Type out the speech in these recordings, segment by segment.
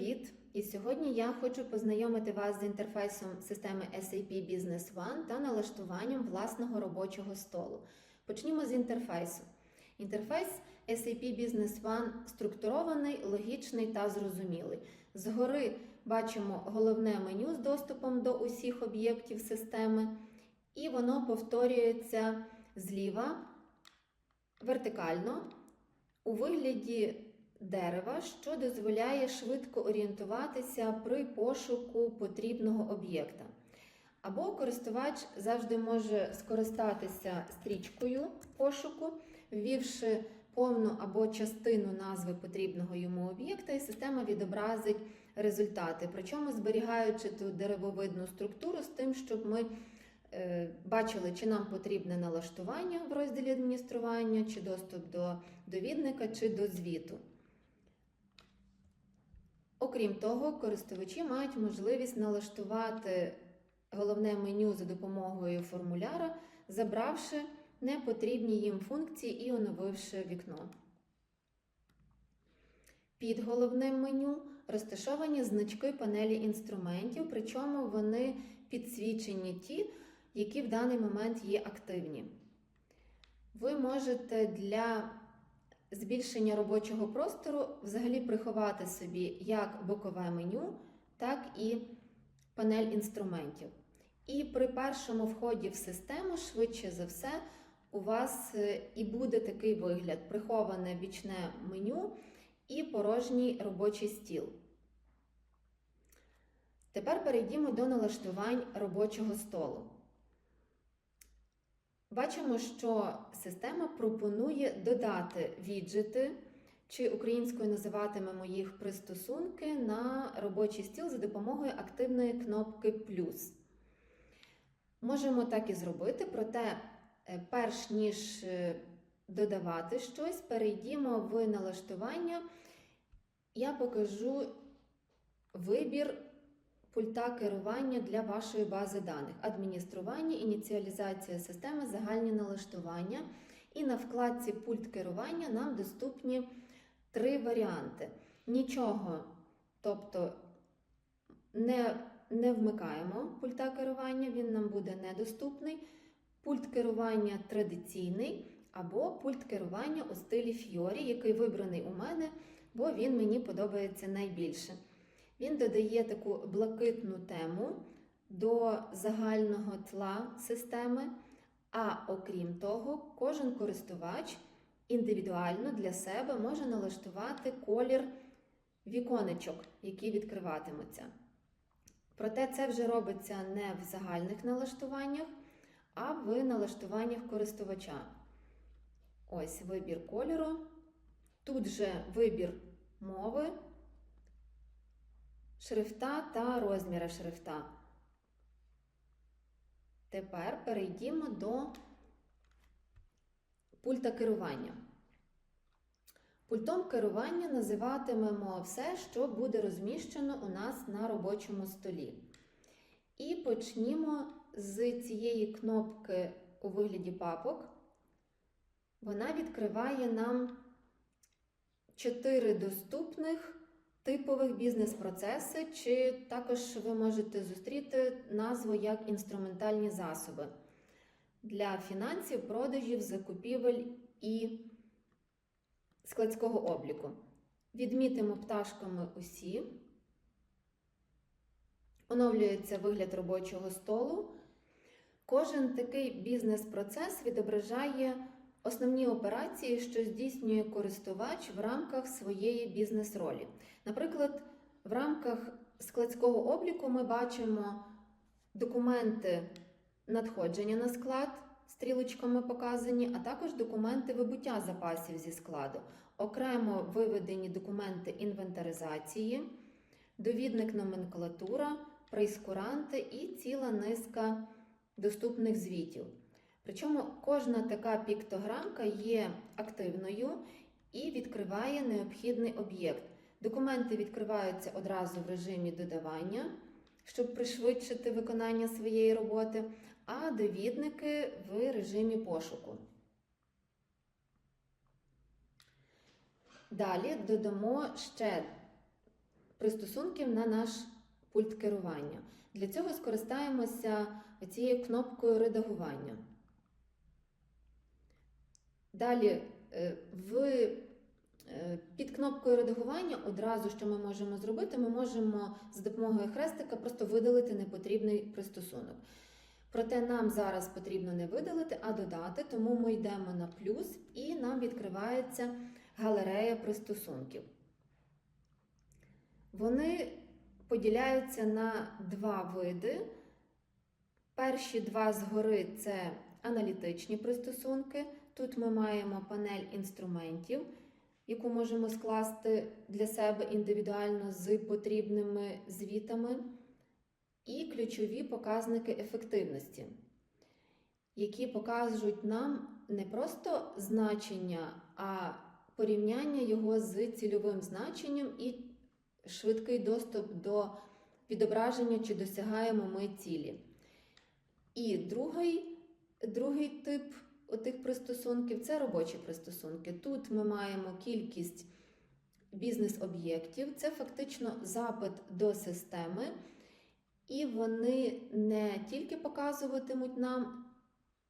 Привіт! І сьогодні я хочу познайомити вас з інтерфейсом системи SAP Business One та налаштуванням власного робочого столу. Почнімо з інтерфейсу. Інтерфейс SAP Business One структурований, логічний та зрозумілий. Згори бачимо головне меню з доступом до усіх об'єктів системи, і воно повторюється зліва вертикально у вигляді дерева, що дозволяє швидко орієнтуватися при пошуку потрібного об'єкта. Або користувач завжди може скористатися стрічкою пошуку, ввівши повну або частину назви потрібного йому об'єкта, і система відобразить результати, причому зберігаючи ту деревовидну структуру з тим, щоб ми е, бачили, чи нам потрібне налаштування в розділі адміністрування, чи доступ до довідника, чи до звіту. Окрім того, користувачі мають можливість налаштувати головне меню за допомогою формуляра, забравши непотрібні їм функції і оновивши вікно. Під головним меню розташовані значки панелі інструментів, причому вони підсвічені ті, які в даний момент є активні. Ви можете для збільшення робочого простору взагалі приховати собі як бокове меню, так і панель інструментів. І при першому вході в систему, швидше за все, у вас е, і буде такий вигляд: приховане бічне меню і порожній робочий стіл. Тепер перейдімо до налаштувань робочого столу. Бачимо, що система пропонує додати віджити, чи українською називатимемо їх пристосунки на робочий стіл за допомогою активної кнопки плюс. Можемо так і зробити, проте, е, перш ніж е, додавати щось, перейдімо в налаштування. Я покажу вибір пульта керування для вашої бази даних, адміністрування, ініціалізація системи, загальні налаштування. І на вкладці Пульт керування нам доступні три варіанти. Нічого, тобто не, не вмикаємо пульта керування, він нам буде недоступний. Пульт керування традиційний або пульт керування у стилі Fiori, який вибраний у мене, бо він мені подобається найбільше. Він додає таку блакитну тему до загального тла системи, а окрім того, кожен користувач індивідуально для себе може налаштувати колір віконечок, які відкриватимуться. Проте це вже робиться не в загальних налаштуваннях, а в налаштуваннях користувача. Ось вибір кольору. Тут же вибір мови шрифта та розміри шрифта. Тепер перейдімо до пульта керування. Пультом керування називатимемо все, що буде розміщено у нас на робочому столі. І почнімо з цієї кнопки у вигляді папок. Вона відкриває нам чотири доступних типових бізнес-процеси, чи також ви можете зустріти назву як інструментальні засоби для фінансів, продажів, закупівель і складського обліку. Відмітимо пташками усі. Оновлюється вигляд робочого столу. Кожен такий бізнес-процес відображає Основні операції, що здійснює користувач в рамках своєї бізнес-ролі. Наприклад, в рамках складського обліку ми бачимо документи надходження на склад, стрілочками показані, а також документи вибуття запасів зі складу, окремо виведені документи інвентаризації, довідник номенклатура, прейскуранти і ціла низка доступних звітів. Причому кожна така піктограмка є активною і відкриває необхідний об'єкт. Документи відкриваються одразу в режимі додавання, щоб пришвидшити виконання своєї роботи, а довідники в режимі пошуку. Далі додамо ще пристосунків на наш пульт керування. Для цього скористаємося цією кнопкою редагування. Далі е, в, е, під кнопкою редагування одразу, що ми можемо зробити, ми можемо за допомогою хрестика просто видалити непотрібний пристосунок. Проте нам зараз потрібно не видалити, а додати, тому ми йдемо на плюс і нам відкривається галерея пристосунків. Вони поділяються на два види. Перші два згори це аналітичні пристосунки. Тут ми маємо панель інструментів, яку можемо скласти для себе індивідуально з потрібними звітами, і ключові показники ефективності, які покажуть нам не просто значення, а порівняння його з цільовим значенням і швидкий доступ до відображення, чи досягаємо ми цілі. І другий, другий тип отих пристосунків це робочі пристосунки. Тут ми маємо кількість бізнес-об'єктів, це фактично запит до системи, і вони не тільки показуватимуть нам,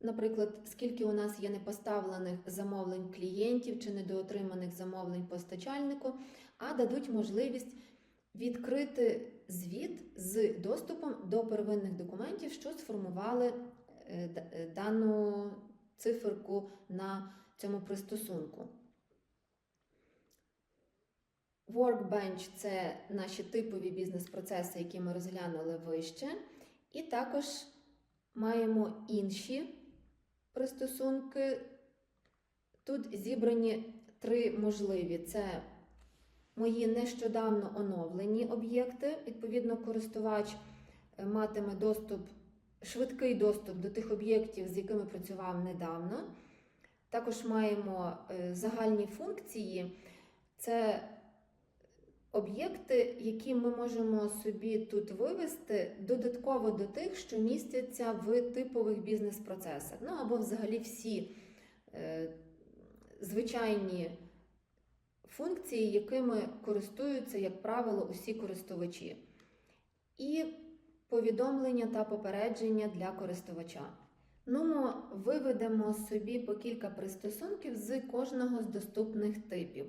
наприклад, скільки у нас є непоставлених замовлень клієнтів чи недоотриманих замовлень постачальнику, а дадуть можливість відкрити звіт з доступом до первинних документів, що сформували е, е, дану циферку на цьому пристосунку. Workbench – це наші типові бізнес-процеси, які ми розглянули вище. І також маємо інші пристосунки. Тут зібрані три можливі: це мої нещодавно оновлені об'єкти. Відповідно, користувач е, матиме доступ, швидкий доступ до тих об'єктів, з якими працював недавно. Також маємо е, загальні функції. Це об'єкти, які ми можемо собі тут вивести додатково до тих, що містяться в типових бізнес-процесах. Ну або взагалі всі е, звичайні функції, якими користуються, як правило, усі користувачі. І повідомлення та попередження для користувача. Ну, виведемо собі по кілька пристосунків з кожного з доступних типів.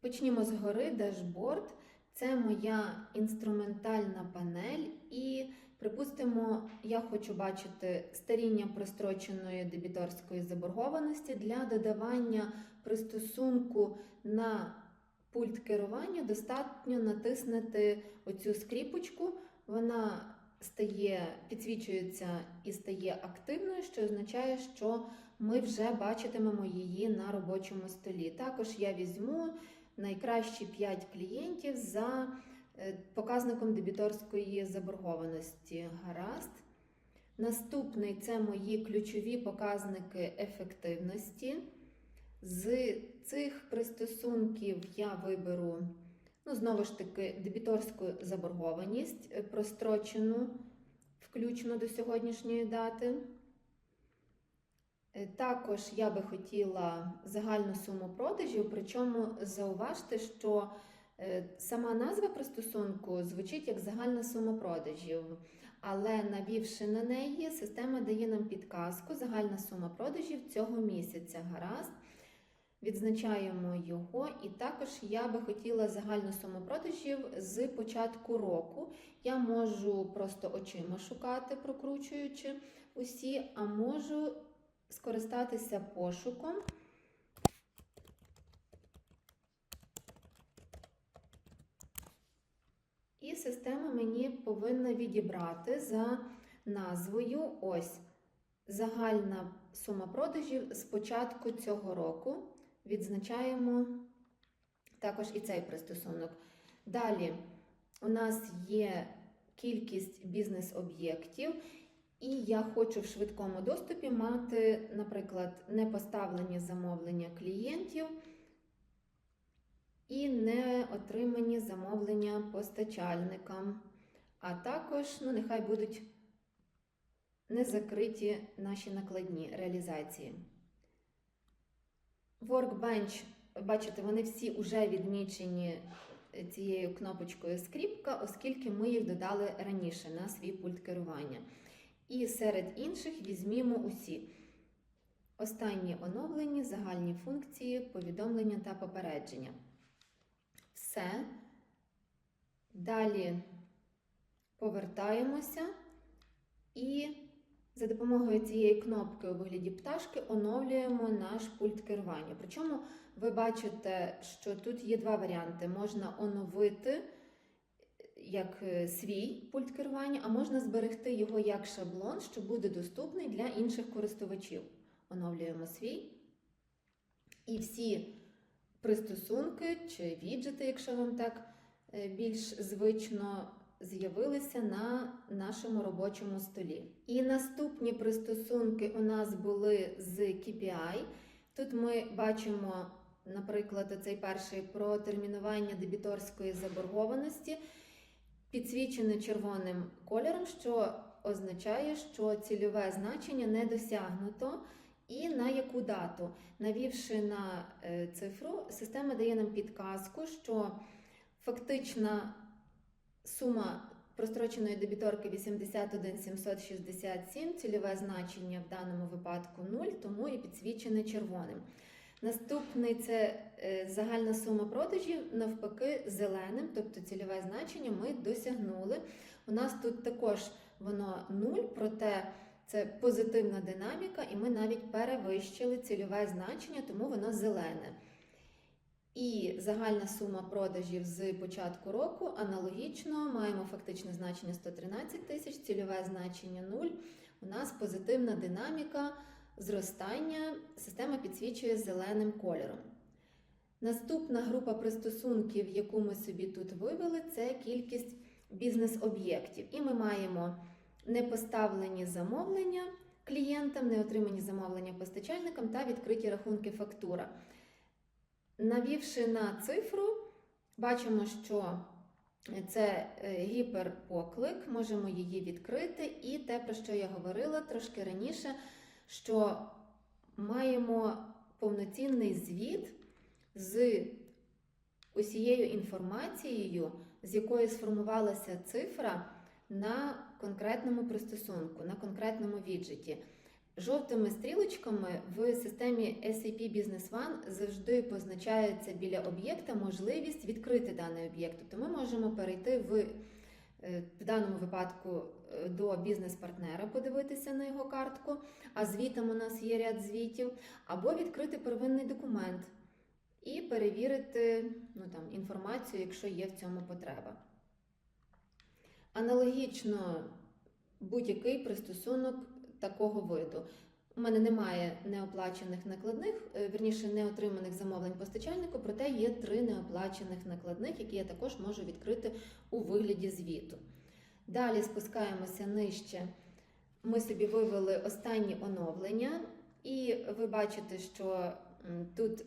Почнімо згори, дашборд. Це моя інструментальна панель, і, припустимо, я хочу бачити старіння простроченої дебіторської заборгованості для додавання пристосунку на пульт керування. Достатньо натиснути оцю скріпочку. Вона стає, підсвічується і стає активною, що означає, що ми вже бачитимемо її на робочому столі. Також я візьму найкращі 5 клієнтів за е, показником дебіторської заборгованості. Гаразд. Наступний це мої ключові показники ефективності. З цих пристосунків я виберу, ну, знову ж таки, дебіторську заборгованість, е, прострочену, включно до сьогоднішньої дати. Е, Також я би хотіла загальну суму продажів, причому зауважте, що е, сама назва пристосунку звучить як загальна сума продажів, але навівши на неї, система дає нам підказку загальна сума продажів цього місяця. Гаразд. Відзначаємо його, і також я би хотіла загальну суму продажів з початку року. Я можу просто очима шукати, прокручуючи усі, а можу скористатися пошуком. І система мені повинна відібрати за назвою ось загальна сума продажів з початку цього року. Відзначаємо також і цей пристосунок. Далі у нас є кількість бізнес-об'єктів, і я хочу в швидкому доступі мати, наприклад, не поставлені замовлення клієнтів і не отримані замовлення постачальникам. А також, ну, нехай будуть не закриті наші накладні реалізації. Workbench, бачите, вони всі вже відмічені цією кнопочкою скріпка, оскільки ми їх додали раніше на свій пульт керування. І серед інших візьмімо усі. Останні оновлені, загальні функції, повідомлення та попередження. Все. Далі повертаємося і за допомогою цієї кнопки у вигляді пташки оновлюємо наш пульт керування. Причому ви бачите, що тут є два варіанти: можна оновити як е, свій пульт керування, а можна зберегти його як шаблон, що буде доступний для інших користувачів. Оновлюємо свій. І всі пристосунки чи віджити, якщо вам так е, більш звично, з'явилися на нашому робочому столі. І наступні пристосунки у нас були з KPI. Тут ми бачимо, наприклад, цей перший про термінування дебіторської заборгованості, підсвічене червоним кольором, що означає, що цільове значення не досягнуто. І на яку дату, навівши на е, цифру, система дає нам підказку, що фактична сума простроченої дебіторки 81 767, цільове значення в даному випадку 0, тому і підсвічене червоним. Наступний це е, загальна сума продажів, навпаки, зеленим, тобто цільове значення ми досягнули. У нас тут також воно 0, проте це позитивна динаміка, і ми навіть перевищили цільове значення, тому воно зелене. І загальна сума продажів з початку року аналогічно маємо фактичне значення 113 тисяч, цільове значення 0. У нас позитивна динаміка зростання, система підсвічує зеленим кольором. Наступна група пристосунків, яку ми собі тут вивели, це кількість бізнес-об'єктів. І ми маємо непоставлені замовлення клієнтам, неотримані замовлення постачальникам та відкриті рахунки фактура. Навівши на цифру, бачимо, що це е, гіперпоклик, можемо її відкрити, і те, про що я говорила трошки раніше, що маємо повноцінний звіт з усією інформацією, з якої сформувалася цифра на конкретному пристосунку, на конкретному віджиті. Жовтими стрілочками в системі SAP Business One завжди позначається біля об'єкта можливість відкрити даний об'єкт. Тобто ми можемо перейти в, е, в даному випадку е, до бізнес-партнера, подивитися на його картку, а звітом у нас є ряд звітів, або відкрити первинний документ і перевірити ну, там, інформацію, якщо є в цьому потреба. Аналогічно будь-який пристосунок такого виду. У мене немає неоплачених накладних, е, верніше неотриманих замовлень постачальнику, проте є три неоплачених накладних, які я також можу відкрити у вигляді звіту. Далі спускаємося нижче. Ми собі вивели останні оновлення, і ви бачите, що тут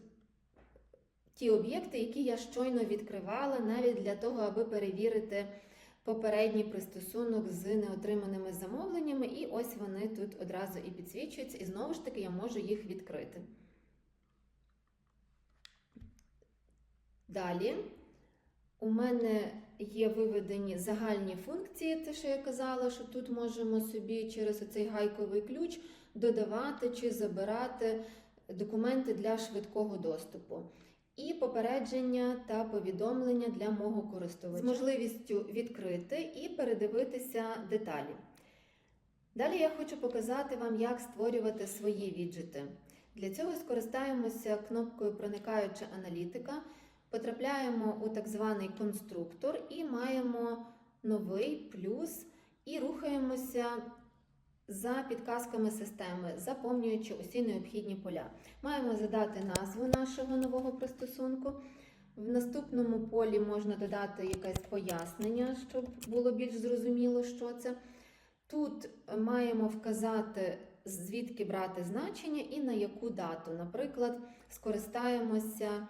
ті об'єкти, які я щойно відкривала, навіть для того, аби перевірити попередній пристосунок з неотриманими замовленнями, і ось вони тут одразу і підсвічуються, і знову ж таки я можу їх відкрити. Далі у мене є виведені загальні функції, те, що я казала, що тут можемо собі через оцей гайковий ключ додавати чи забирати документи для швидкого доступу і попередження та повідомлення для мого користувача з можливістю відкрити і передивитися деталі. Далі я хочу показати вам, як створювати свої віджити. Для цього скористаємося кнопкою Проникаюча аналітика, потрапляємо у так званий конструктор і маємо новий плюс і рухаємося за підказками системи, заповнюючи усі необхідні поля. Маємо задати назву нашого нового пристосунку. В наступному полі можна додати якесь пояснення, щоб було більш зрозуміло, що це. Тут маємо вказати, звідки брати значення і на яку дату. Наприклад, скористаємося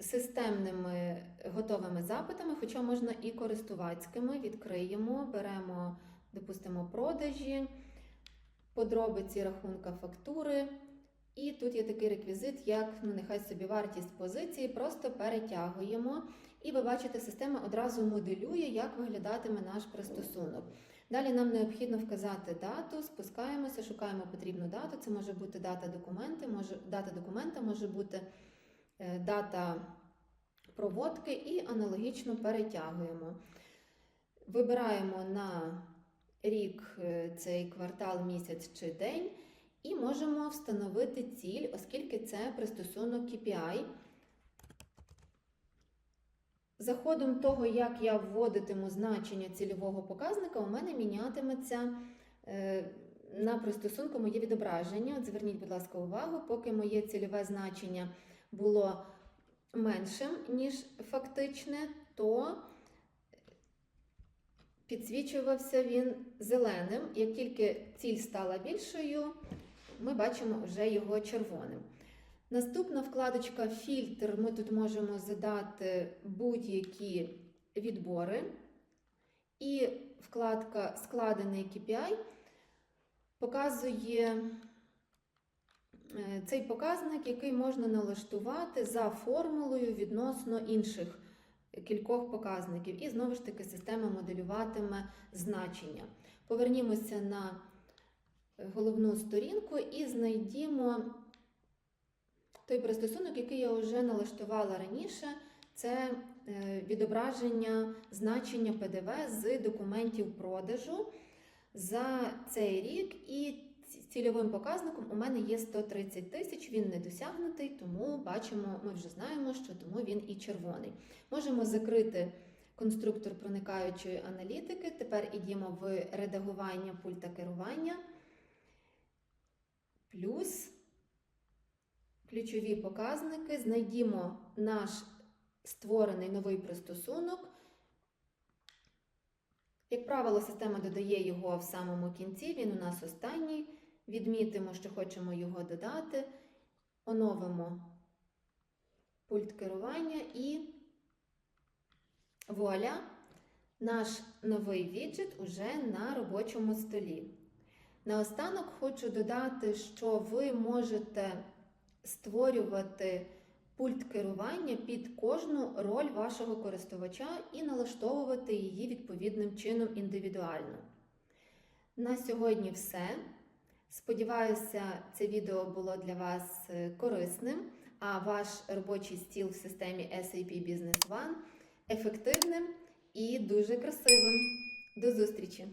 системними готовими запитами, хоча можна і користувацькими. Відкриємо, беремо, допустимо, продажі подробиці рахунка фактури І тут є такий реквізит, як ну, нехай собі вартість позиції, просто перетягуємо. І ви бачите, система одразу моделює, як виглядатиме наш пристосунок. Далі нам необхідно вказати дату, спускаємося, шукаємо потрібну дату. Це може бути дата документи, може, дата документа, може бути е, дата проводки і аналогічно перетягуємо. Вибираємо на рік е, цей квартал, місяць чи день, і можемо встановити ціль, оскільки це пристосунок KPI. За ходом того, як я вводитиму значення цільового показника, у мене мінятиметься е, на пристосунку моє відображення. От зверніть, будь ласка, увагу, поки моє цільове значення було меншим, ніж фактичне, то підсвічувався він зеленим. Як тільки ціль стала більшою, ми бачимо вже його червоним. Наступна вкладочка Фільтр. Ми тут можемо задати будь-які відбори. І вкладка Складений KPI показує е, цей показник, який можна налаштувати за формулою відносно інших кількох показників. І знову ж таки система моделюватиме значення. Повернімося на головну сторінку і знайдімо той пристосунок, який я вже налаштувала раніше. Це е, відображення значення ПДВ з документів продажу за цей рік. І цільовим показником у мене є 130 тисяч, він не досягнутий, тому бачимо, ми вже знаємо, що тому він і червоний. Можемо закрити конструктор проникаючої аналітики. Тепер ідемо в редагування пульта керування. Плюс ключові показники. Знайдімо наш створений новий пристосунок. Як правило, система додає його в самому кінці, він у нас останній. Відмітимо, що хочемо його додати, оновимо пульт керування і вуаля, наш новий віджит уже на робочому столі. Наостанок хочу додати, що ви можете створювати пульт керування під кожну роль вашого користувача і налаштовувати її відповідним чином індивідуально. На сьогодні все. Сподіваюся, це відео було для вас е, корисним, а ваш робочий стіл в системі SAP Business One ефективним і дуже красивим. До зустрічі!